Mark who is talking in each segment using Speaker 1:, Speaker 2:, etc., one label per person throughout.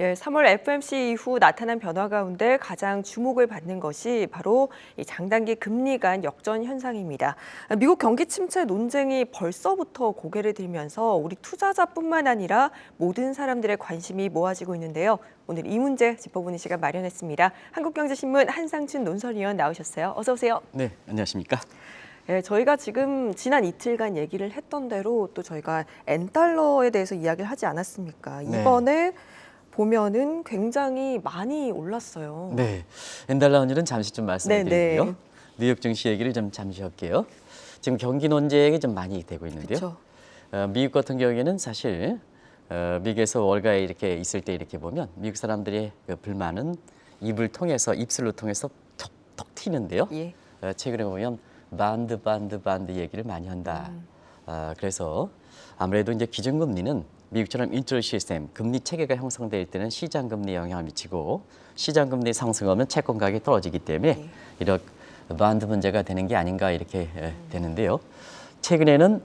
Speaker 1: 예, 3월 FMC 이후 나타난 변화 가운데 가장 주목을 받는 것이 바로 이 장단기 금리 간 역전 현상입니다. 미국 경기 침체 논쟁이 벌써부터 고개를 들면서 우리 투자자뿐만 아니라 모든 사람들의 관심이 모아지고 있는데요. 오늘 이 문제 짚어보는 시간 마련했습니다. 한국경제신문 한상춘 논설위원 나오셨어요. 어서 오세요.
Speaker 2: 네, 안녕하십니까?
Speaker 1: 예, 저희가 지금 지난 이틀간 얘기를 했던 대로 또 저희가 엔달러에 대해서 이야기를 하지 않았습니까?
Speaker 2: 네.
Speaker 1: 이번에 보면은 굉장히 많이 올랐어요.
Speaker 2: 네, 엔달러 환율은 잠시 좀 말씀을
Speaker 1: 네. 네.
Speaker 2: 뉴욕 증시 얘기를 좀 잠시 할게요. 지금 경기 논쟁이 좀 많이 되고 있는데요.
Speaker 1: 그렇죠.
Speaker 2: 어, 미국 같은 경우에는 사실 어, 미국에서 월가에 이렇게 있을 때 이렇게 보면 미국 사람들의 그 불만은 입을 통해서 입술로 통해서 톡톡 튀는데요.
Speaker 1: 예.
Speaker 2: 어, 최근에 보면 반드 반드 반드 얘기를 많이 한다.
Speaker 1: 음.
Speaker 2: 아, 그래서 아무래도 이제 기준금리는 미국처럼 인트로 시스템 금리 체계가 형성될 때는 시장 금리에 영향을 미치고 시장 금리 상승하면 채권 가격이 떨어지기 때문에
Speaker 1: 네.
Speaker 2: 이런 반드 문제가 되는 게 아닌가 이렇게 에, 되는데요. 최근에는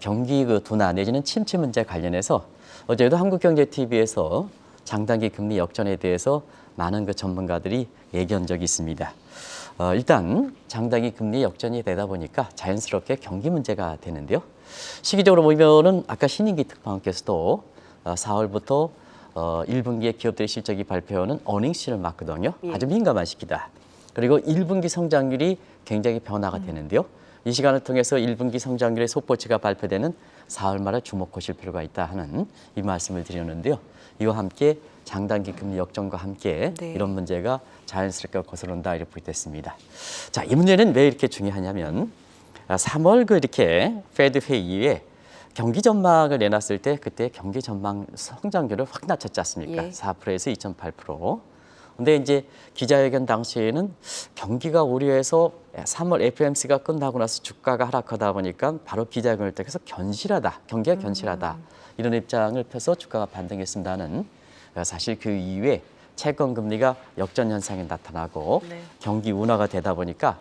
Speaker 2: 경기 그 둔화 내지는 침체 문제 관련해서 어제도 한국경제TV에서 장단기 금리 역전에 대해서 많은 그 전문가들이 얘기한 적이 있습니다. 어, 일단 장단기 금리 역전이 되다 보니까 자연스럽게 경기 문제가 되는데요. 시기적으로 보면은 아까 신인기 특파원께서도 어, 4월부터 어, 1분기에 기업들의 실적이 발표하는 어닝시를 맞거든요.
Speaker 1: 예.
Speaker 2: 아주 민감한 시기다. 그리고 1분기 성장률이 굉장히 변화가 되는데요. 이 시간을 통해서 1분기 성장률의 속보치가 발표되는 4월 말에 주목하실 필요가 있다 하는 이 말씀을 드렸는데요. 이와 함께 장단기 금리 역전과 함께
Speaker 1: 네.
Speaker 2: 이런 문제가 자연스럽게 거슬러온다 이렇게 보겠습니다. 자, 이 문제는 왜 이렇게 중요하냐면 아, 3월 그 이렇게 페드 회의 이후에 경기 전망을 내놨을 때 그때 경기 전망 성장률을 확 낮췄지 않습니까?
Speaker 1: 예.
Speaker 2: 4%에서 2.8%. 근데 이제 기자회견 당시에는 경기가 우려해서 3월 FMC가 끝나고 나서 주가가 하락하다 보니까 바로 기자회견을 통해서 견실하다, 경기가 견실하다 이런 입장을 펴서 주가가 반등했습니다는 사실 그 이후에 채권 금리가 역전 현상이 나타나고
Speaker 1: 네.
Speaker 2: 경기 운화가 되다 보니까 아,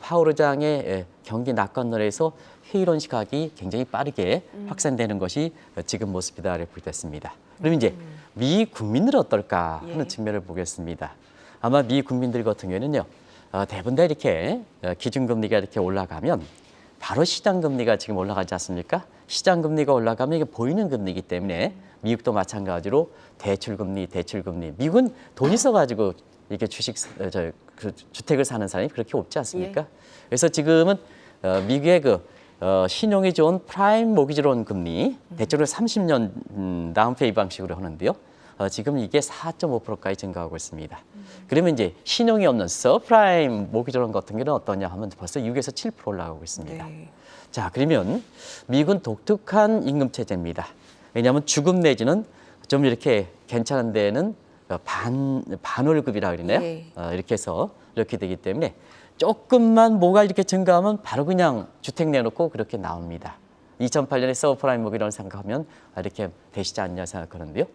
Speaker 2: 파월 의장의 예, 경기 낙관론에서 회의론 시각이 굉장히 빠르게 확산되는 것이 지금 모습이다 이렇게 보겠습니다. 그럼 이제 미 국민들은 어떨까 하는
Speaker 1: 예.
Speaker 2: 측면을 보겠습니다. 아마 미 국민들 같은 경우는요, 어, 대부분 다 이렇게 어, 기준금리가 이렇게 올라가면 바로 시장금리가 지금 올라가지 않습니까? 시장금리가 올라가면 이게 보이는 금리이기 때문에 미국도 마찬가지로 대출금리, 대출금리. 미국은 돈 있어가지고 이렇게 주식, 어, 저, 그 주택을 사는 사람이 그렇게 없지 않습니까? 그래서 지금은 어, 미국의 그 어, 신용이 좋은 프라임 모기지론 금리 대체로 30년 음, 다운페이 방식으로 하는데요. 어, 지금 이게 4.5%까지 증가하고 있습니다. 그러면 이제 신용이 없는 서프라임 모기지론 같은 경우는 어떠냐 하면 벌써 6에서 7% 올라가고 있습니다.
Speaker 1: 네.
Speaker 2: 자, 그러면 미국은 독특한 임금 체제입니다. 왜냐하면 주급 내지는 좀 이렇게 괜찮은 데는 반 반월급이라 그러나요?
Speaker 1: 예.
Speaker 2: 어, 이렇게 해서 이렇게 되기 때문에 조금만 뭐가 이렇게 증가하면 바로 그냥 주택 내놓고 그렇게 나옵니다. 2008년에 서프라임 모기지론 생각하면 이렇게 되시지 않냐 생각하는데요.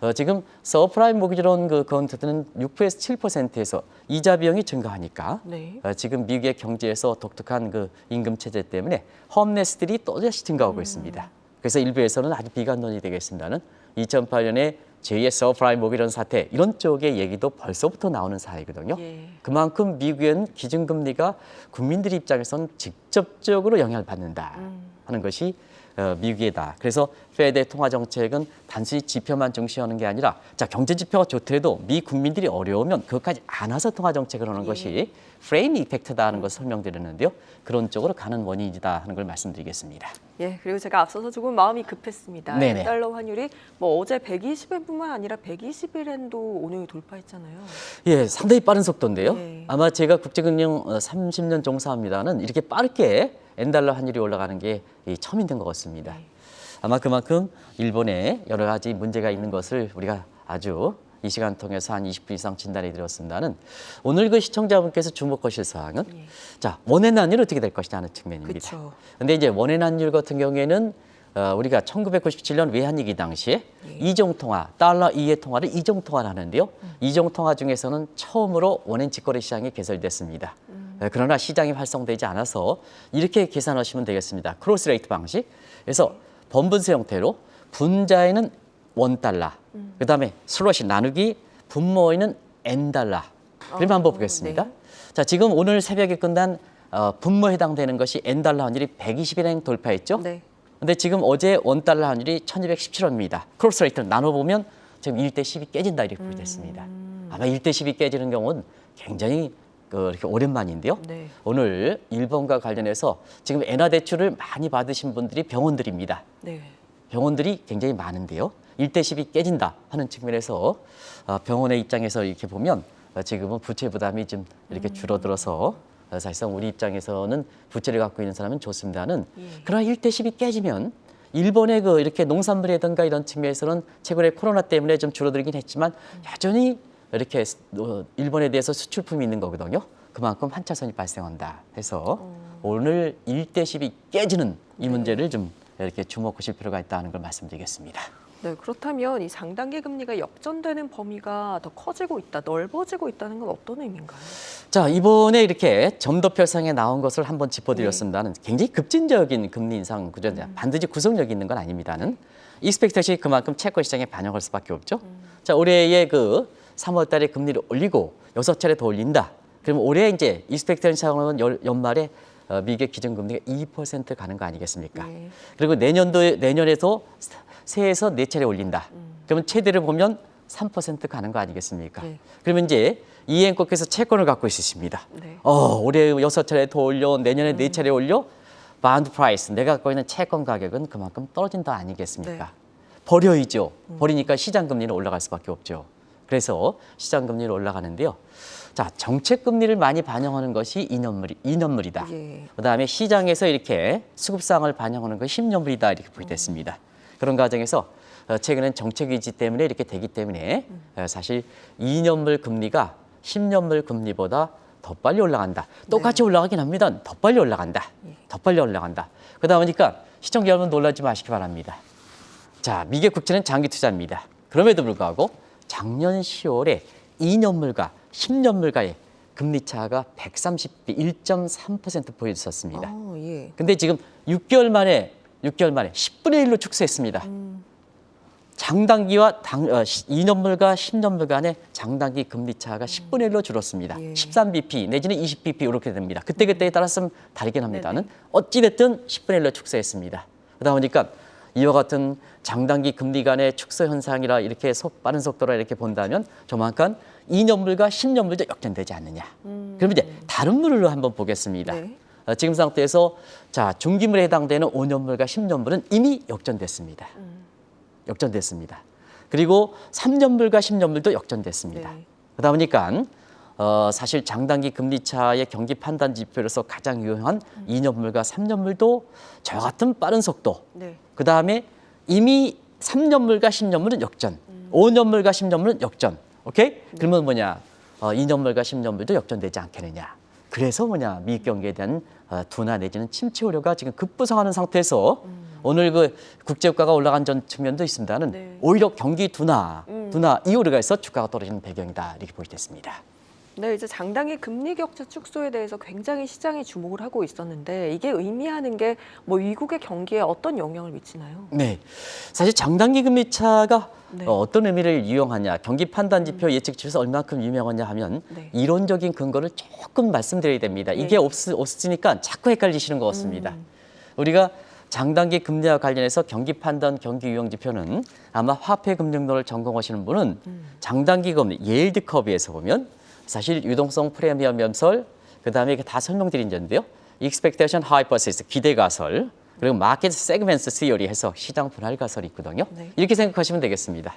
Speaker 2: 어, 지금 서프라임 모기지론 그 건트는 6%에서 7%에서 이자 비용이 증가하니까
Speaker 1: 네.
Speaker 2: 어, 지금 미국의 경제에서 독특한 그 임금 체제 때문에 홈레스들이 또다시 증가하고 있습니다. 그래서 일부에서는 아주 비관론이 되겠습니다는 2008년에 제2의 서프라임 모기지론 사태 이런 쪽의 얘기도 벌써부터 나오는 사이거든요.
Speaker 1: 예.
Speaker 2: 그만큼 미국은 기준금리가 국민들 입장에선 직접적으로 영향을 받는다 하는 것이 어, 미국이다. 그래서 페드의 통화 정책은 단순히 지표만 중시하는 게 아니라 자 경제 지표가 좋더라도 미 국민들이 어려우면 그것까지 안아서 통화 정책을 하는 것이 프레임 이펙트다 하는 것을 설명드렸는데요. 그런 쪽으로 가는 원인이다 하는 걸 말씀드리겠습니다.
Speaker 1: 예, 그리고 제가 앞서서 조금 마음이 급했습니다.
Speaker 2: 네네.
Speaker 1: 달러 환율이 뭐 어제 120엔뿐만 아니라 121엔도 오늘 돌파했잖아요.
Speaker 2: 예, 상당히 빠른 속도인데요.
Speaker 1: 네.
Speaker 2: 아마 제가 국제금융 어, 30년 종사합니다는 이렇게 빠르게 엔달러 환율이 올라가는 게이 처음인 것 같습니다.
Speaker 1: 네.
Speaker 2: 아마 그만큼 일본에 여러 가지 문제가 있는 것을 우리가 아주 이 시간 통해서 한 20분 이상 진단해 드렸습니다는 오늘 그 시청자분께서 주목하실 사항은
Speaker 1: 예.
Speaker 2: 자 원의 난율 어떻게 될 것이냐 하는 측면입니다.
Speaker 1: 그쵸.
Speaker 2: 근데 이제 원의 난율 같은 경우에는 어, 우리가 1997년 외환위기 당시에 이종 통화, 달러 이해 통화를 이종 통화를 하는데요. 이종 통화 중에서는 처음으로 원엔 직거래 시장이 개설됐습니다. 에, 그러나 시장이 활성되지 않아서 이렇게 계산하시면 되겠습니다. 크로스 레이트 방식. 그래서 번분세 형태로 분자에는 원 달러, 그다음에 슬롯이 나누기 분모에는 N달러. 그러면 한번 보겠습니다.
Speaker 1: 네.
Speaker 2: 자, 지금 오늘 새벽에 끝난 어, 분모에 해당되는 것이 N달러 환율이 120엔 돌파했죠?
Speaker 1: 네.
Speaker 2: 근데 지금 어제 원달러 환율이 1217원입니다. 크로스 레이트를 나눠보면 지금 1대 10이 깨진다 이렇게 보겠습니다. 아마 1대 10이 깨지는 경우는 굉장히 그 이렇게 오랜만인데요.
Speaker 1: 네.
Speaker 2: 오늘 일본과 관련해서 지금 엔화 대출을 많이 받으신 분들이 병원들입니다.
Speaker 1: 네.
Speaker 2: 병원들이 굉장히 많은데요. 1대 10이 깨진다 하는 측면에서 어, 병원의 입장에서 이렇게 보면 어, 지금은 부채 부담이 좀 이렇게 줄어들어서 어, 사실상 우리 입장에서는 부채를 갖고 있는 사람은 좋습니다는
Speaker 1: 예.
Speaker 2: 그러나 1대 10이 깨지면 일본의 그 이렇게 농산물이라든가 이런 측면에서는 최근에 코로나 때문에 좀 줄어들긴 했지만 여전히 이렇게 어, 일본에 대해서 수출품이 있는 거거든요. 그만큼 한차선이 발생한다 해서 오늘 1대 10이 깨지는 이 문제를 좀 이렇게 주목하실 필요가 있다는 걸 말씀드리겠습니다.
Speaker 1: 네, 그렇다면 이 장단기 금리가 역전되는 범위가 더 커지고 있다, 넓어지고 있다는 건 어떤 의미인가요?
Speaker 2: 자 이번에 이렇게 점도표상에 나온 것을 한번 짚어드렸습니다는 굉장히 급진적인 금리 인상 구조 반드시 구속력이 있는 건 아닙니다는 익스펙테이션이 그만큼 채권 시장에 반영할 수밖에 없죠. 자 올해의 그 3월 달에 금리를 올리고 여섯 차례 더 올린다. 그러면 올해 이제 익스펙테이션은 연- 연말에 어, 미국의 기준금리가 2% 가는 거 아니겠습니까?
Speaker 1: 네.
Speaker 2: 그리고 내년도 내년에도 새해에서 네 차례 올린다. 그러면 최대를 보면 3% 가는 거 아니겠습니까?
Speaker 1: 네.
Speaker 2: 그러면 이제 이행국께서 채권을 갖고 있으십니다.
Speaker 1: 네.
Speaker 2: 어, 올해 여섯 차례 더 올려, 내년에 네 차례 올려. 바운드 프라이스, 내가 갖고 있는 채권 가격은 그만큼 떨어진다 아니겠습니까?
Speaker 1: 네.
Speaker 2: 버려이죠. 버리니까 시장 금리는 올라갈 수밖에 없죠. 그래서 시장 금리는 올라가는데요. 자, 정책 금리를 많이 반영하는 것이 2년물이 2년물이다.
Speaker 1: 예.
Speaker 2: 그다음에 시장에서 이렇게 수급상을 반영하는 것이 10년물이다 이렇게 보겠습니다. 그런 과정에서 어, 최근엔 정책 의지 때문에 이렇게 되기 때문에 어, 사실 2년물 금리가 10년물 금리보다 더 빨리 올라간다. 똑같이 올라가긴 합니다. 더 빨리 올라간다. 더 빨리 올라간다. 그러다 보니까 시청자 여러분 놀라지 마시기 바랍니다. 자, 미국 국채는 장기 투자입니다. 그럼에도 불구하고 작년 10월에 2년물과 10년물과의 금리 차가 130비 1.3% 보여줬었습니다.
Speaker 1: 아, 예.
Speaker 2: 근데 지금 6개월 만에 6개월 만에 10분의 1로 축소했습니다. 장단기와 당, 어, 2년물과 10년물 간의 장단기 금리 차가 10분의 1로 줄었습니다.
Speaker 1: 예.
Speaker 2: 13bp 내지는 20bp 이렇게 됩니다. 그때그때에 따라서 다르긴 합니다는 어찌됐든 10분의 1로 축소했습니다. 그러다 보니까 이와 같은 장단기 금리 간의 축소 현상이라 이렇게 속, 빠른 속도로 이렇게 본다면 조만간 2년물과 10년물도 역전되지 않느냐. 그럼 이제 다른 물로 한번 보겠습니다.
Speaker 1: 네.
Speaker 2: 어, 지금 상태에서 자 중기물에 해당되는 5년물과 10년물은 이미 역전됐습니다. 역전됐습니다. 그리고 3년물과 10년물도 역전됐습니다.
Speaker 1: 네.
Speaker 2: 그러다 보니까 어, 사실 장단기 금리 차의 경기 판단 지표로서 가장 유용한 2년물과 3년물도 저와 같은 빠른 속도.
Speaker 1: 네.
Speaker 2: 그 다음에 이미 3년물과 10년물은 역전, 5년물과 10년물은 역전. 오케이? 그러면 뭐냐? 어, 2년물과 10년물도 역전되지 않겠느냐? 그래서 뭐냐? 미국 경기에 대한 어, 둔화 내지는 침체 우려가 지금 급부상하는 상태에서 오늘 그 국제유가가 올라간 전 측면도 있습니다는
Speaker 1: 네.
Speaker 2: 오히려 경기 둔화, 둔화 이 우려가 있어 주가가 떨어지는 배경이다 이렇게 보여졌습니다.
Speaker 1: 네, 이제 장당의 금리 격차 축소에 대해서 굉장히 시장이 주목을 하고 있었는데 이게 의미하는 게 뭐 미국의 경기에 어떤 영향을 미치나요?
Speaker 2: 네, 사실 장단기 금리 차가
Speaker 1: 네.
Speaker 2: 어, 어떤 의미를 유용하냐, 경기 판단 지표 예측 지표에서 얼마큼 유명하냐 하면
Speaker 1: 네.
Speaker 2: 이론적인 근거를 조금 말씀드려야 됩니다.
Speaker 1: 네.
Speaker 2: 이게 없, 없으니까 자꾸 헷갈리시는 것 같습니다.
Speaker 1: 음.
Speaker 2: 우리가 장단기 금리와 관련해서 경기 판단, 경기 유형 지표는 아마 화폐 금융론을 전공하시는 분은
Speaker 1: 음.
Speaker 2: 장단기 금리 예일드 커브에서 보면 사실 유동성 프리미엄 염설 그 다음에 이게 다 설명드린 건데요. expectation hypothesis 기대 가설 그리고 마켓 세그멘트 시어리 해서 시장 분할 가설이 있거든요.
Speaker 1: 네.
Speaker 2: 이렇게 생각하시면 되겠습니다.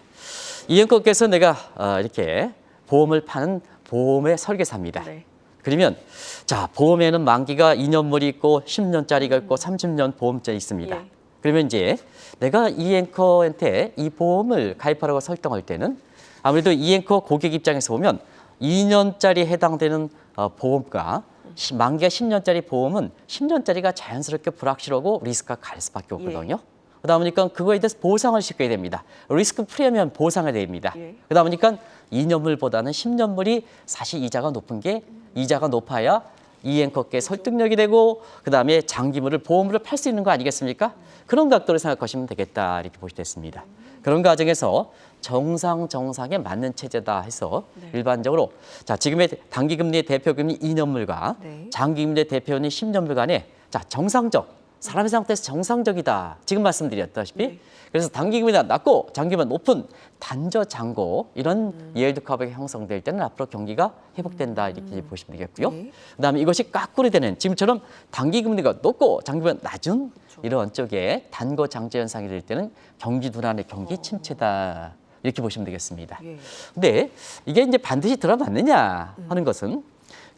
Speaker 2: 이영권께서 내가 어, 이렇게 보험을 파는 보험의 설계사입니다.
Speaker 1: 네.
Speaker 2: 그러면 자 보험에는 만기가 2년물이 있고 10년짜리가 있고 30년 보험자 있습니다.
Speaker 1: 예.
Speaker 2: 그러면 이제 내가 이 앵커한테 이 보험을 가입하라고 설정할 때는 아무래도 이 앵커 고객 입장에서 보면 2년짜리 해당되는 어, 보험과 시- 만기가 10년짜리 보험은 10년짜리가 자연스럽게 불확실하고 리스크가 갈 수밖에 없거든요. 그러다 보니까 그거에 대해서 보상을 시켜야 됩니다. 리스크 프리미엄 보상을 됩니다.
Speaker 1: 예.
Speaker 2: 그러다 보니까 2년물보다는 10년물이 사실 이자가 높은 게 이자가 높아야 이 앵커께 설득력이 되고 그다음에 장기물을 보험으로 팔 수 있는 거 아니겠습니까? 그런 각도로 생각하시면 되겠다 이렇게 보시겠습니다. 그런 과정에서 정상 정상에 맞는 체제다 해서
Speaker 1: 네.
Speaker 2: 일반적으로 자 지금의 단기금리의 대표금리 2년물과
Speaker 1: 네.
Speaker 2: 장기금리의 대표금리 10년물 간에 자 정상적 사람의 상태에서 정상적이다 지금 말씀드렸다시피
Speaker 1: 네.
Speaker 2: 그래서 단기금리가 낮고 장기금리가 높은 단저 장고 이런 예일드 커브가 형성될 때는 앞으로 경기가 회복된다 이렇게 보시면 되겠고요.
Speaker 1: 네.
Speaker 2: 그다음에 이것이 까꾸리 되는 지금처럼 단기금리가 높고 장기금리가 낮은 이런 쪽에 단거 장제 현상이 될 때는 경기 둔화의 경기 침체다 이렇게 보시면 되겠습니다.
Speaker 1: 예.
Speaker 2: 근데 이게 이제 반드시 들어맞느냐 하는 것은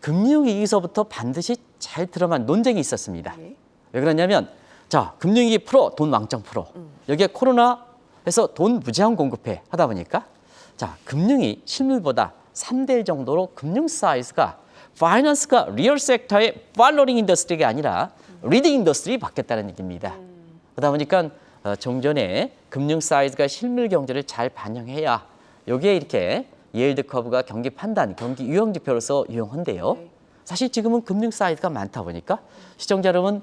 Speaker 2: 금융위기서부터 반드시 잘 들어만 논쟁이 있었습니다.
Speaker 1: 예.
Speaker 2: 왜 그러냐면 자 금융위기 풀어 돈 왕창 풀어 여기에 코로나에서 돈 무제한 공급해 하다 보니까 자 금융이 실물보다 3대1 정도로 금융 사이즈가 파이낸스가 리얼 섹터의 팔로링 인더스트리가 아니라 리딩 인더스트리 바뀌었다는 얘기입니다. 그러다 보니까 어, 종전에 금융 사이즈가 실물 경제를 잘 반영해야 여기에 이렇게 예일드 커브가 경기 판단, 경기 유형 지표로서 유용한데요.
Speaker 1: 네.
Speaker 2: 사실 지금은 금융 사이즈가 많다 보니까 시청자 여러분,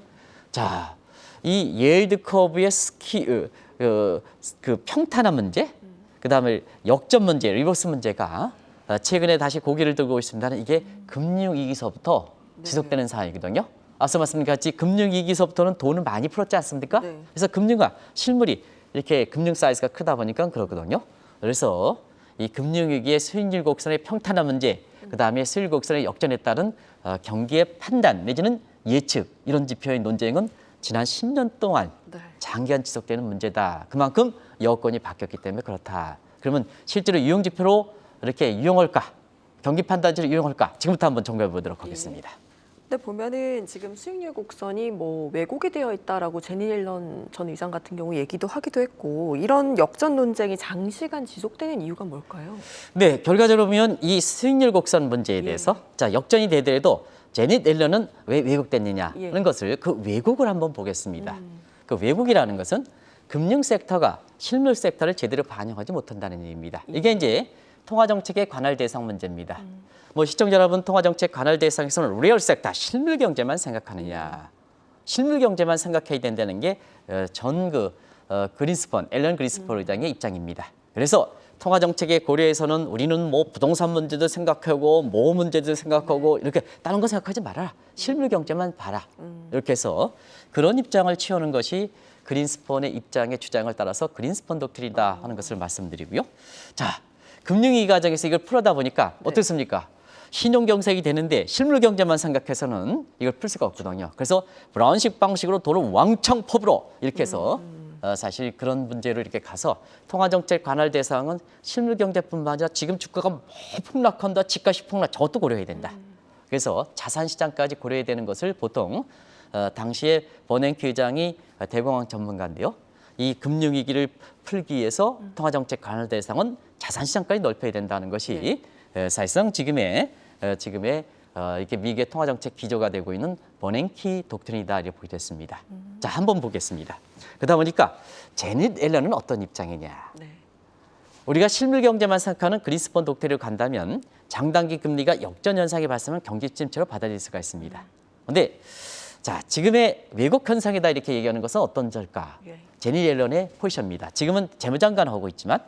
Speaker 2: 자, 이 예일드 커브의 스키, 어, 어, 그 평탄화 문제, 그 다음에 역전 문제, 리버스 문제가 어, 최근에 다시 고개를 들고 있습니다는 이게 금융위기서부터 지속되는 사안이거든요. 앞서 말씀드렸듯이 금융위기서부터는 돈을 많이 풀었지 않습니까?
Speaker 1: 네.
Speaker 2: 그래서 금융과 실물이 이렇게 금융 사이즈가 크다 보니까 그렇거든요. 그래서 이 금융위기의 수익률 곡선의 평탄화 문제, 그 다음에 수익 곡선의 역전에 따른 어, 경기의 판단 내지는 예측 이런 지표의 논쟁은 지난 10년 동안
Speaker 1: 네.
Speaker 2: 장기간 지속되는 문제다. 그만큼 여건이 바뀌었기 때문에 그렇다. 그러면 실제로 유형 지표로 이렇게 유용할까? 경기 판단지로 유용할까? 지금부터 한번 점검해 보도록 하겠습니다.
Speaker 1: 근데 보면은 지금 수익률 곡선이 뭐 왜곡이 되어 있다라고 제니 옐런 전 의장 같은 경우 얘기도 하기도 했고 이런 역전 논쟁이 장시간 지속되는 이유가 뭘까요?
Speaker 2: 네, 결과적으로 보면 이 수익률 곡선 문제에 대해서 자 역전이 되더라도 제닛 앨런은 왜 왜곡됐느냐
Speaker 1: 예.
Speaker 2: 것을 그 왜곡을 한번 보겠습니다. 그 왜곡이라는 것은 금융 섹터가 실물 섹터를 제대로 반영하지 못한다는 얘기입니다. 이게 이제 통화 정책의 관할 대상 문제입니다. 뭐 시청자 여러분 통화 정책 관할 대상에서는 리얼 섹터 실물 경제만 생각하느냐. 실물 경제만 생각해야 된다는 게 전그 그린스펀 앨런 그린스펀 의장의 입장입니다. 그래서 통화 정책의 고려에서는 우리는 뭐 부동산 문제도 생각하고 모 문제도 생각하고 이렇게 다른 거 생각하지 말아라. 실물 경제만 봐라. 이렇게 해서 그런 입장을 취하는 것이 그린스펀의 입장의 주장을 따라서 그린스펀 독트린이다 하는 것을 말씀드리고요. 자, 금융위기 과정에서 이걸 풀어다 보니까 어떻습니까? 신용 경색이 되는데 실물 경제만 생각해서는 이걸 풀 수가 없거든요. 그래서 브라운식 방식으로 돈을 왕창 퍼부어 이렇게 해서 어, 사실 그런 문제로 이렇게 가서 통화정책 관할 대상은 실물 경제뿐만 아니라 지금 주가가 뭐 폭락한다, 집값이 폭락, 저것도 고려해야 된다. 그래서 자산 시장까지 고려해야 되는 것을 보통 어, 당시에 버냉키 회장이 대공황 전문가인데요. 이 금융위기를 풀기 위해서 통화정책 관할 대상은 자산 시장까지 넓혀야 된다는 것이 에, 사실상 지금의 에, 지금의 어, 이렇게 미국의 통화정책 기조가 되고 있는 버냉키 독트린이다 이렇게 보게 됐습니다. 자, 한번 보겠습니다. 그러다 보니까 제닛 앨런은 어떤 입장이냐?
Speaker 1: 네.
Speaker 2: 우리가 실물 경제만 생각하는 그리스펀 독트린을 간다면 장단기 금리가 역전 현상이 발생하면 경기 침체로 받아들일 수가 있습니다. 그런데 자 지금의 왜곡 현상이다 이렇게 얘기하는 것은 어떤 절까?
Speaker 1: 예.
Speaker 2: 제니 옐런의 포지션입니다. 지금은 재무장관 하고 있지만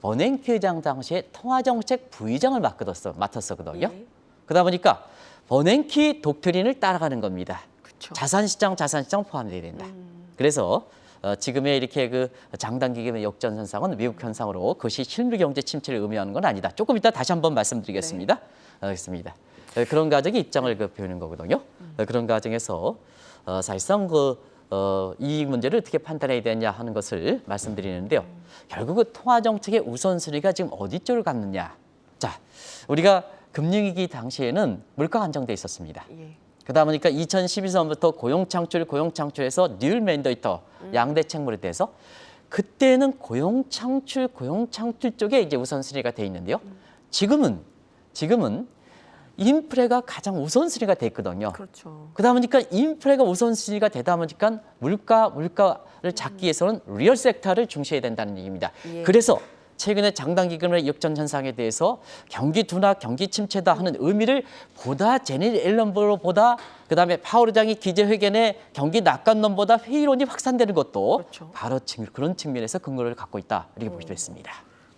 Speaker 2: 버냉키 회장 당시에 통화정책 부의장을 맡았어, 맡았었거든요.
Speaker 1: 예.
Speaker 2: 그러다 보니까 버냉키 독트린을 따라가는 겁니다.
Speaker 1: 그렇죠.
Speaker 2: 자산시장, 자산시장 포함되어야 된다. 그래서 어, 지금의 이렇게 그 장단기 금의 역전 현상은 미국 현상으로 그것이 실물 경제 침체를 의미하는 건 아니다. 조금 이따 다시 한번 말씀드리겠습니다. 알겠습니다. 어, 그런 가정의 입장을 그 배우는 거거든요. 어, 그런 과정에서 어, 사실상 그 어, 이 문제를 어떻게 판단해야 되냐 하는 것을 말씀드리는데요. 결국 은 통화 정책의 우선순위가 지금 어디 쪽을 갔느냐. 자, 우리가 금융위기 당시에는 물가가 안정돼 있었습니다.
Speaker 1: 예.
Speaker 2: 그러다 보니까 2012년부터 고용 창출, 고용 창출에서 뉴 맨데이터 양대 책무에 대해서 그때는 고용 창출, 고용 창출 쪽에 이제 우선순위가 돼 있는데요. 지금은 지금은 인프레가 가장 우선순위가 돼 있거든요.
Speaker 1: 그렇죠.
Speaker 2: 그러다 보니까 인프레가 우선순위가 되다 보니까 물가 물가를 잡기 위해서는 리얼 섹터를 중시해야 된다는 얘기입니다.
Speaker 1: 예.
Speaker 2: 그래서 최근에 장단기 금리 역전 현상에 대해서 경기 둔화, 경기 침체다 하는 의미를 보다 제니 앨런보다 그다음에 파월 의장이 기재회견에 경기 낙관론보다 회의론이 확산되는 것도
Speaker 1: 그렇죠.
Speaker 2: 바로 측- 그런 측면에서 근거를 갖고 있다 이렇게 볼수 있습니다.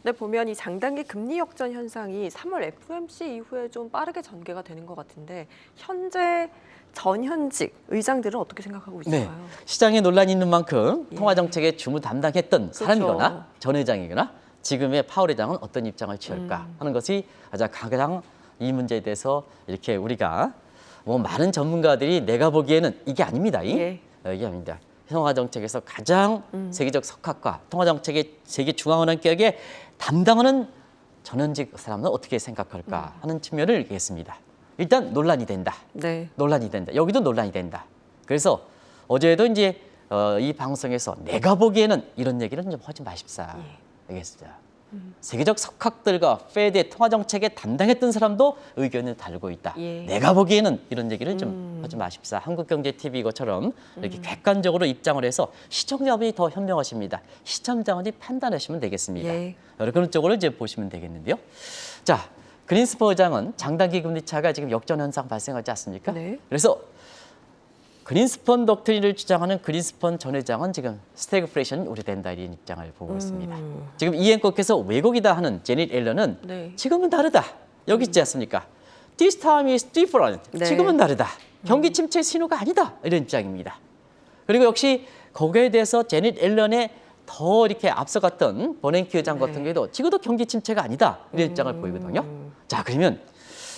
Speaker 1: 네, 보면 이 장단기 금리 역전 현상이 3월 FOMC 이후에 좀 빠르게 전개가 되는 것 같은데 현재 전현직 의장들은 어떻게 생각하고
Speaker 2: 네,
Speaker 1: 있을까요?
Speaker 2: 시장에 논란이 있는 만큼
Speaker 1: 예.
Speaker 2: 통화 정책의 주무 담당했던
Speaker 1: 그렇죠.
Speaker 2: 사람이거나 전 회장이거나 지금의 파월 회장은 어떤 입장을 취할까
Speaker 1: 음.
Speaker 2: 하는 것이 가장 가장 이 문제에 대해서 이렇게 우리가 뭐 많은 전문가들이 내가 보기에는 이게 아닙니다. 이
Speaker 1: 예.
Speaker 2: 어, 이게 아닙니다. 통화 정책에서 가장
Speaker 1: 음.
Speaker 2: 세계적 석학과 통화 정책의 세계 중앙은행 격에 담당하는 전현직 사람은 어떻게 생각할까
Speaker 1: 음.
Speaker 2: 하는 측면을 얘기했습니다. 일단 논란이 된다.
Speaker 1: 네.
Speaker 2: 논란이 된다. 여기도 논란이 된다. 그래서 어제도 이제 어, 이 방송에서 내가 보기에는 이런 얘기는 좀 하지 마십사.
Speaker 1: 예.
Speaker 2: 알겠습니다. 세계적 석학들과 페드의 통화 정책에 담당했던 사람도 의견을 다르고 있다.
Speaker 1: 예.
Speaker 2: 내가 보기에는 이런 얘기를 좀
Speaker 1: 음.
Speaker 2: 하지 마십사. 한국경제TV 것처럼 이렇게 객관적으로 입장을 해서 시청자분이 더 현명하십니다. 시청자분이 판단하시면 되겠습니다.
Speaker 1: 예.
Speaker 2: 여러 그런 쪽으로 이제 보시면 되겠는데요. 자, 그린스퍼 의장은 장단기 금리 차가 지금 역전 현상 발생하지 않습니까?
Speaker 1: 네.
Speaker 2: 그래서 그린스펀 독트린을 주장하는 그린스펀 전 회장은 지금 스태그플레이션이 오래된다 이런 입장을 보고 있습니다.
Speaker 1: 음.
Speaker 2: 지금 이 앵커께서 왜곡이다 하는 제닛 앨런은
Speaker 1: 네.
Speaker 2: 지금은 다르다. 여기 있지 않습니까? This time is different.
Speaker 1: 네.
Speaker 2: 지금은 다르다. 경기 침체 신호가 아니다. 이런 입장입니다. 그리고 역시 거기에 대해서 제닛 앨런의 더 이렇게 앞서갔던 버냉키 의장
Speaker 1: 네.
Speaker 2: 같은 경우에도 지금도 경기 침체가 아니다. 이런 입장을
Speaker 1: 음.
Speaker 2: 보이거든요. 자, 그러면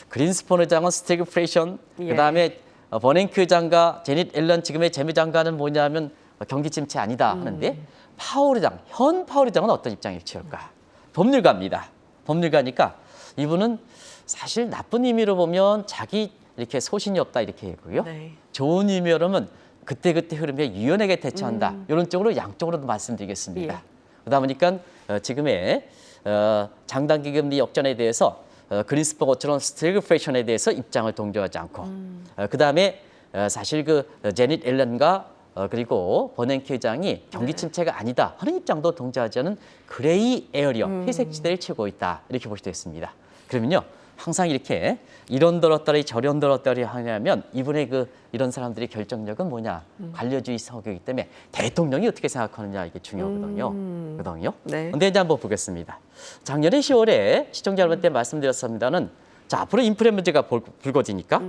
Speaker 2: 그린스폰 의장은 스태그플레이션,
Speaker 1: 예.
Speaker 2: 그다음에 어, 버냉키 의장과 제닛 앨런 지금의 재무장관은 뭐냐면 어, 경기 침체 아니다 하는데 파월 의장, 현 파월 의장은 어떤 입장을 취할까? 법률가입니다. 법률가니까 이분은 사실 나쁜 의미로 보면 자기 이렇게 소신이 없다 이렇게 얘기고요.
Speaker 1: 네.
Speaker 2: 좋은 의미로는 그때그때 흐름에 유연하게 대처한다. 이런 쪽으로 양쪽으로도 말씀드리겠습니다.
Speaker 1: 예.
Speaker 2: 그러다 보니까 어, 지금의 어, 장단기 금리 역전에 대해서 어, 그린스버거처럼 스태그플레이션에 대해서 입장을 동조하지 않고 어, 그다음에 어, 사실 그 어, 제닛 앨런과 어, 그리고 버냉키 의장이 경기 침체가 아니다 하는 입장도 동조하지 않은 그레이 에어리어 회색 지대를 치고 있다. 이렇게 있습니다. 그러면요 항상 이렇게 이런더러더리 저런더러더리 하냐면 이분의 그 이런 사람들의 결정력은 뭐냐 관료주의 성격이기 때문에 대통령이 어떻게 생각하느냐 이게 중요하거든요.
Speaker 1: 음.
Speaker 2: 거든요.
Speaker 1: 네.
Speaker 2: 근데 이제 한번 보겠습니다. 작년에 10월에 시청자 여러분께 말씀드렸습니다는 자 앞으로 인플레 문제가 볼- 불거지니까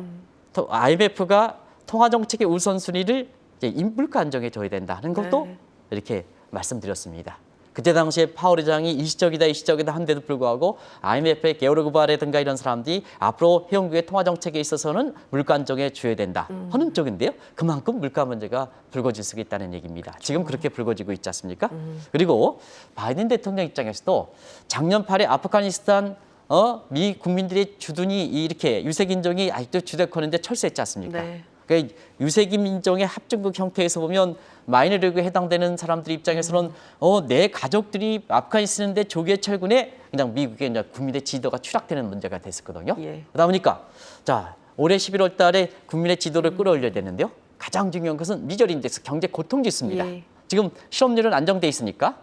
Speaker 2: 또 IMF가 통화 정책의 우선순위를 이제 인- 물가 안정에 둬야 된다는 것도
Speaker 1: 네.
Speaker 2: 이렇게 말씀드렸습니다. 그때 당시에 파월 의장이 일시적이다 일시적이다 한데도 불구하고 IMF의 게오르그바라든가 이런 사람들이 앞으로 회원국의 통화 정책에 있어서는 물가 안정에 줘야 된다 하는 쪽인데요. 그만큼 물가 문제가 불거질 수 있다는 얘기입니다. 지금 그렇게 불거지고 있지 않습니까? 그리고 바이든 대통령 입장에서도 작년 8회 아프가니스탄 어, 미 국민들의 주둔이 이렇게 유색 인종이 아직도 주력하는데 철수했지 않습니까?
Speaker 1: 네.
Speaker 2: 그러니까 유색인 민족의 합중국 형태에서 보면 마이너리그에 해당되는 사람들 입장에서는 어, 내 가족들이 아프가니스탄인데 조기의 철군에 그냥 미국의 이제 국민의 지도가 추락되는 문제가 됐었거든요.
Speaker 1: 예.
Speaker 2: 그러다 보니까 자 올해 11월 달에 국민의 지도를 끌어올려야 되는데요. 가장 중요한 것은 미절 인덱스 경제 고통 지수입니다.
Speaker 1: 예.
Speaker 2: 지금 실업률은 안정돼 있으니까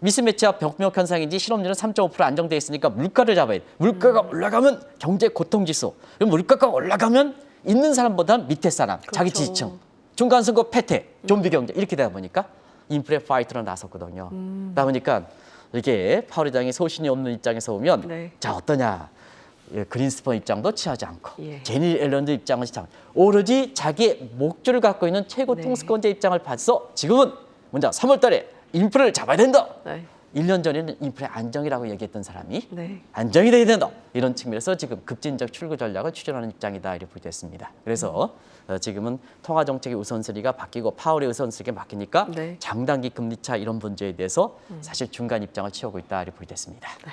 Speaker 2: 미스매치와 병력 현상인지 실업률은 3.5% 안정돼 있으니까 물가를 잡아야 돼. 물가가 올라가면 경제 고통 지수. 그럼 물가가 올라가면 있는 사람보다 밑에 사람, 자기
Speaker 1: 그렇죠.
Speaker 2: 지지층, 중간 선거 패퇴, 좀비 경제 이렇게 되다 보니까 인플레 파이터로 나섰거든요.
Speaker 1: 음.
Speaker 2: 그러다 보니까 이게 파월 의장이 소신이 없는 입장에서 보면
Speaker 1: 네.
Speaker 2: 자 어떠냐? 예, 그린스펀 입장도 취하지 않고
Speaker 1: 예.
Speaker 2: 제니 앨런드 입장은 취하지 않고 오로지 자기의 목줄을 갖고 있는 최고
Speaker 1: 네.
Speaker 2: 통수권자 입장을 봐서 지금은 먼저 3월 달에 인플레를 잡아야 된다.
Speaker 1: 네.
Speaker 2: 1년 전에는 인플레 안정이라고 얘기했던 사람이
Speaker 1: 네.
Speaker 2: 안정이 돼야 된다. 이런 측면에서 지금 급진적 출구 전략을 추진하는 입장이다 이렇게 보겠습니다. 그래서 어, 지금은 통화 정책의 우선순위가 바뀌고 파월의 우선순위가 바뀌니까
Speaker 1: 네.
Speaker 2: 장단기 금리 차 이런 문제에 대해서 사실 중간 입장을 취하고 있다 이렇게 보겠습니다.
Speaker 1: 네,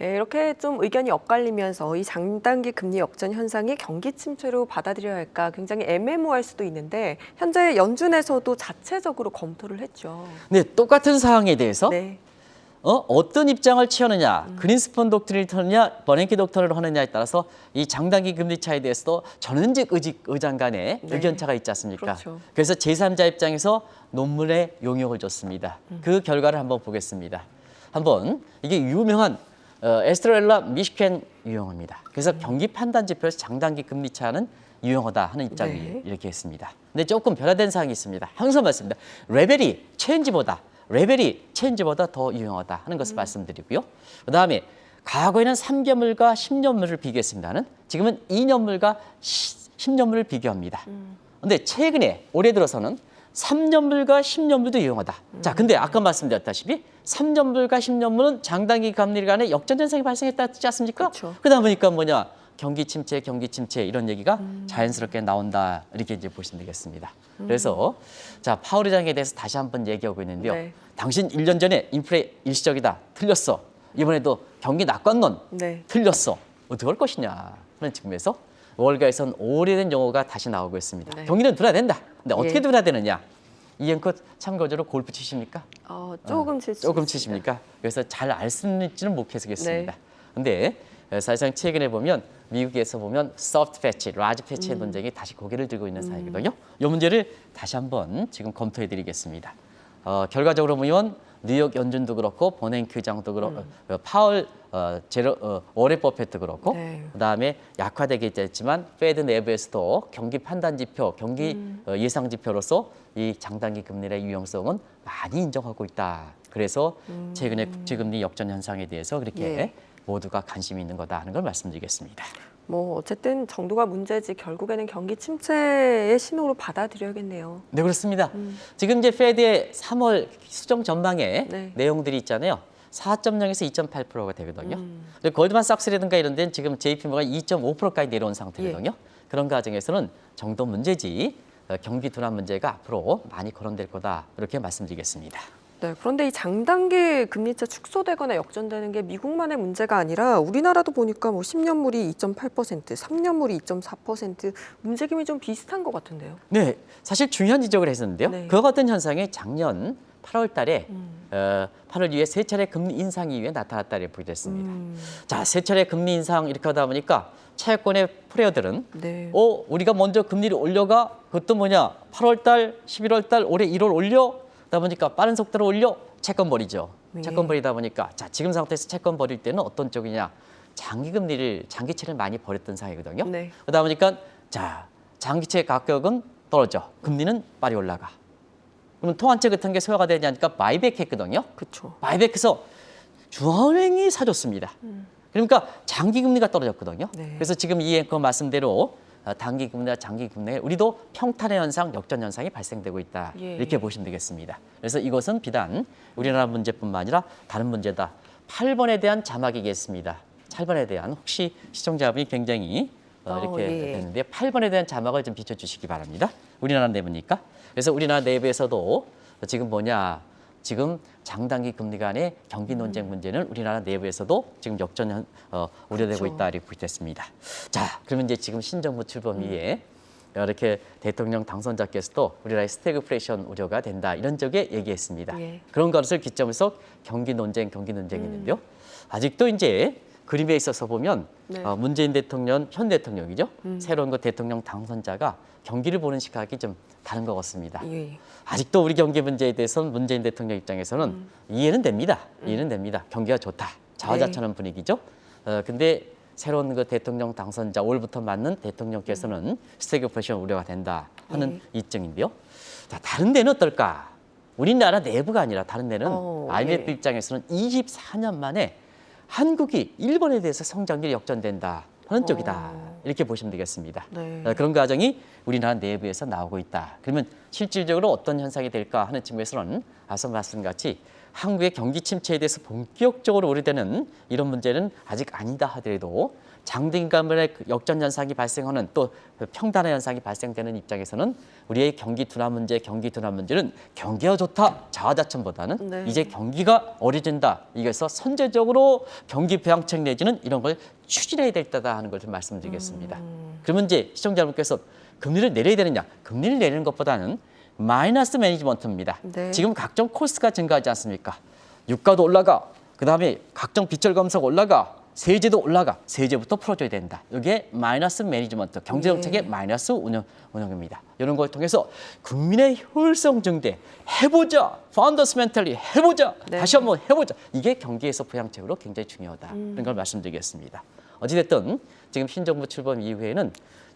Speaker 1: 이렇게 좀 의견이 엇갈리면서 이 장단기 금리 역전 현상이 경기 침체로 받아들여야 할까 굉장히 애매모호할 수도 있는데 현재 연준에서도 자체적으로 검토를 했죠.
Speaker 2: 네, 똑같은 사항에 대해서
Speaker 1: 네.
Speaker 2: 어? 어떤 입장을 취하느냐, 그린스폰 독트린을 하느냐, 버냉키 독트린을 하느냐에 따라서 이 장단기 금리 차에 대해서도 전원직 의직 의장 간에
Speaker 1: 네.
Speaker 2: 의견 차가 있지 않습니까?
Speaker 1: 그렇죠.
Speaker 2: 그래서 제3자 입장에서 논문에 용역을 줬습니다. 그 결과를 한번 보겠습니다. 한번 이게 유명한 어, 에스트렐라 미시켄 유형입니다. 그래서 경기 판단 지표에서 장단기 금리 차는 유용하다 하는 입장이
Speaker 1: 네.
Speaker 2: 이렇게 했습니다. 근데 조금 변화된 사항이 있습니다. 항상 말씀드립니다. 레벨이 체인지보다 레벨이 체인지보다 더 유용하다 하는 것을 말씀드리고요. 그다음에 과거에는 3개물과 10년물을 비교했습니다는 지금은 2년물과 10년물을 비교합니다. 근데 최근에 올해 들어서는 3년물과 10년물도 유용하다. 자, 근데 아까 말씀드렸다시피 3년물과 10년물은 장단기 감리 간의 역전 현상이 발생했다지 않습니까?
Speaker 1: 그쵸.
Speaker 2: 그러다 보니까 뭐냐? 경기 침체, 경기 침체 이런 얘기가 자연스럽게 나온다 이렇게 이제 보시면 되겠습니다. 그래서 자 파월 의장에 대해서 다시 한번 얘기하고 있는데요.
Speaker 1: 네.
Speaker 2: 당신 1년 전에 인플레 일시적이다 틀렸어. 이번에도 경기 낙관론
Speaker 1: 네.
Speaker 2: 틀렸어. 어떻게 할 것이냐 하는 측면에서 월가에선 오래된 용어가 다시 나오고 있습니다.
Speaker 1: 네.
Speaker 2: 경기는 돌아야 된다. 근데 어떻게
Speaker 1: 예.
Speaker 2: 돌아야 되느냐? 이 앵커 참고적으로 골프 치십니까?
Speaker 1: 어, 조금 칠수
Speaker 2: 조금. 치십니까? 그래서 잘 알 수는 있지는 못하겠습니다.
Speaker 1: 네.
Speaker 2: 근데 에, 사실상 최근에 보면 미국에서 보면 soft 패치, large 패치의
Speaker 1: 음.
Speaker 2: 논쟁이 다시 고개를 들고 있는 사이거든요. 이 문제를 다시 한번 지금 검토해 드리겠습니다. 어, 결과적으로 보면 뉴욕 연준도 그렇고 버냉크 장도 그렇고 어, 파월 어, 제로 어, 워렌 버핏도 그렇고
Speaker 1: 네.
Speaker 2: 그다음에 약화되게 됐지만 페드 내부에서도 경기 판단 지표, 경기
Speaker 1: 음.
Speaker 2: 어, 예상 지표로서 이 장단기 금리의 유용성은 많이 인정하고 있다. 그래서 최근에 국제금리 역전 현상에 대해서 그렇게
Speaker 1: 음. 예.
Speaker 2: 모두가 관심이 있는 거다 하는 걸 말씀드리겠습니다.
Speaker 1: 뭐 어쨌든 정도가 문제지 결국에는 경기 침체의 신호로 받아들여야겠네요.
Speaker 2: 네 그렇습니다.
Speaker 1: 음.
Speaker 2: 지금 이제 페드의 3월 수정 전망에
Speaker 1: 네.
Speaker 2: 내용들이 있잖아요. 4.0에서 2.8%가 되거든요.
Speaker 1: 음.
Speaker 2: 근데 골드만삭스라든가 이런 데는 지금 JP모가 2.5%까지 내려온 상태거든요.
Speaker 1: 예.
Speaker 2: 그런 과정에서는 정도 문제지 어, 경기 둔화 문제가 앞으로 많이 거론될 거다 이렇게 말씀드리겠습니다.
Speaker 1: 네, 그런데 이 장단기 금리차 축소되거나 역전되는 게 미국만의 문제가 아니라 우리나라도 보니까 뭐 10년물이 2.8%, 3년물이 2.4% 움직임이 좀 비슷한 것 같은데요.
Speaker 2: 네, 사실 중요한 지적을 했었는데요.
Speaker 1: 네.
Speaker 2: 그와 같은 현상이 작년 8월 달에
Speaker 1: 음.
Speaker 2: 어, 8월 이후에 세 차례 금리 인상 이후에 나타났다고 보겠습니다.
Speaker 1: 음,
Speaker 2: 자, 세 차례 금리 인상 이렇게 하다 보니까 채권의 플레이어들은
Speaker 1: 네.
Speaker 2: 어, 우리가 먼저 금리를 올려가 그것도 뭐냐? 8월 달, 11월 달, 올해 1월 올려. 그러다 보니까 빠른 속도로 올려 채권 버리죠.
Speaker 1: 네.
Speaker 2: 채권 버리다 보니까 자, 지금 상태에서 채권 버릴 때는 어떤 쪽이냐? 장기 금리를 장기채를 많이 버렸던 상황이거든요.
Speaker 1: 네.
Speaker 2: 그러다 보니까 자, 장기채 가격은 떨어져. 금리는 빨리 올라가. 그러면 통한채 같은 게 소화가 되냐니까 마이백 했거든요.
Speaker 1: 그렇죠.
Speaker 2: 마이백에서 중앙은행이 사줬습니다. 그러니까 장기 금리가 떨어졌거든요.
Speaker 1: 네.
Speaker 2: 그래서 지금 이 앵커 말씀대로 어, 단기 금리와 장기 금리에 우리도 평탄의 현상, 역전 현상이 발생되고 있다.
Speaker 1: 예.
Speaker 2: 이렇게 보시면 되겠습니다. 그래서 이것은 비단 우리나라 문제뿐만 아니라 다른 문제다. 8번에 대한 자막이겠습니다. 8번에 대한 혹시 시청자분이 굉장히 어,
Speaker 1: 어,
Speaker 2: 이렇게
Speaker 1: 예.
Speaker 2: 됐는데 8번에 대한 자막을 좀 비춰주시기 바랍니다. 우리나라 내부니까. 그래서 우리나라 내부에서도 지금 뭐냐 지금 장단기 금리 간의 경기 논쟁 문제는 우리나라 내부에서도 지금 역전 현- 어, 우려되고
Speaker 1: 그렇죠.
Speaker 2: 있다 이렇게 됐습니다. 자, 그러면 이제 지금 신정부 출범 이후에 이렇게 대통령 당선자께서도 우리나라의 스태그플레이션 우려가 된다 이런 쪽에 얘기했습니다.
Speaker 1: 예.
Speaker 2: 그런 것을 기점으로 해서 경기 논쟁, 경기 논쟁이 있는데요. 아직도 이제 그림에 있어서 보면
Speaker 1: 네.
Speaker 2: 어, 문재인 대통령, 현 대통령이죠. 새로운 그 대통령 당선자가 경기를 보는 시각이 좀 다른 것 같습니다.
Speaker 1: 예.
Speaker 2: 아직도 우리 경기 문제에 대해서는 문재인 대통령 입장에서는 이해는 됩니다. 이해는 됩니다. 경기가 좋다. 자화자찬한 분위기죠. 어, 근데 새로운 그 대통령 당선자 올부터 맞는 대통령께서는 스태그플레이션 우려가 된다 하는
Speaker 1: 네.
Speaker 2: 입증인데요. 자, 다른 데는 어떨까? 우리나라 내부가 아니라 다른 데는
Speaker 1: 어,
Speaker 2: IMF
Speaker 1: 예.
Speaker 2: 입장에서는 24년 만에 한국이 일본에 대해서 성장률이 역전된다 하는 쪽이다.
Speaker 1: 어.
Speaker 2: 이렇게 보시면 되겠습니다.
Speaker 1: 네.
Speaker 2: 어, 그런 과정이 우리나라 내부에서 나오고 있다. 그러면 실질적으로 어떤 현상이 될까 하는 측면에서는 앞서 말씀같이 한국의 경기 침체에 대해서 본격적으로 우려되는 이런 문제는 아직 아니다 하더라도 장등감의 역전 현상이 발생하는 또 평단의 현상이 발생되는 입장에서는 우리의 경기 둔화 문제, 경기 둔화 문제는 경기가 좋다 자화자찬보다는
Speaker 1: 네.
Speaker 2: 이제 경기가 어려진다. 이게서 선제적으로 경기 부양책 내지는 이런 걸 추진해야 될 때다 하는 걸 좀 말씀드리겠습니다.
Speaker 1: 음.
Speaker 2: 그러면 이제 시청자 여러분께서 금리를 내려야 되느냐? 금리를 내리는 것보다는 마이너스 매니지먼트입니다.
Speaker 1: 네.
Speaker 2: 지금 각종 코스가 증가하지 않습니까? 유가도 올라가. 그다음에 각종 빚절 감사가 올라가. 세제도 올라가. 세제부터 풀어줘야 된다. 이게 마이너스 매니지먼트, 경제 정책의 마이너스 운영 운영입니다. 이런 걸 통해서 국민의 효율성 증대 해보자. 펀더스멘탈리 해보자.
Speaker 1: 네.
Speaker 2: 다시 한번 해보자. 이게 경기에서 부양책으로 굉장히 중요하다. 이런 걸 말씀드리겠습니다. 어찌됐든 지금 신정부 출범 이후에는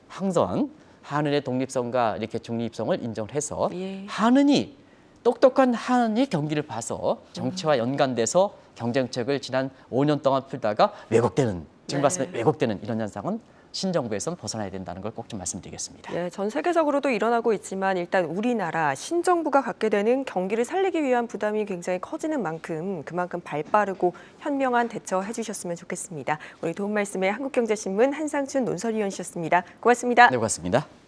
Speaker 2: 항상 한은의 독립성과 이렇게 중립성을 인정해서
Speaker 1: 예.
Speaker 2: 한은이 똑똑한 한은이 경기를 봐서 정치와 연관돼서 경쟁책을 지난 5년 동안 풀다가 왜곡되는 지금
Speaker 1: 네.
Speaker 2: 말씀에 왜곡되는 이런 현상은 신정부에선 벗어나야 된다는 걸 꼭 좀 말씀드리겠습니다.
Speaker 1: 예, 전 세계적으로도 일어나고 있지만 일단 우리나라 신정부가 갖게 되는 경기를 살리기 위한 부담이 굉장히 커지는 만큼 그만큼 발빠르고 현명한 대처해 주셨으면 좋겠습니다. 오늘 도움 말씀에 한국경제신문 한상춘 논설위원이셨습니다. 고맙습니다.
Speaker 2: 네, 고맙습니다.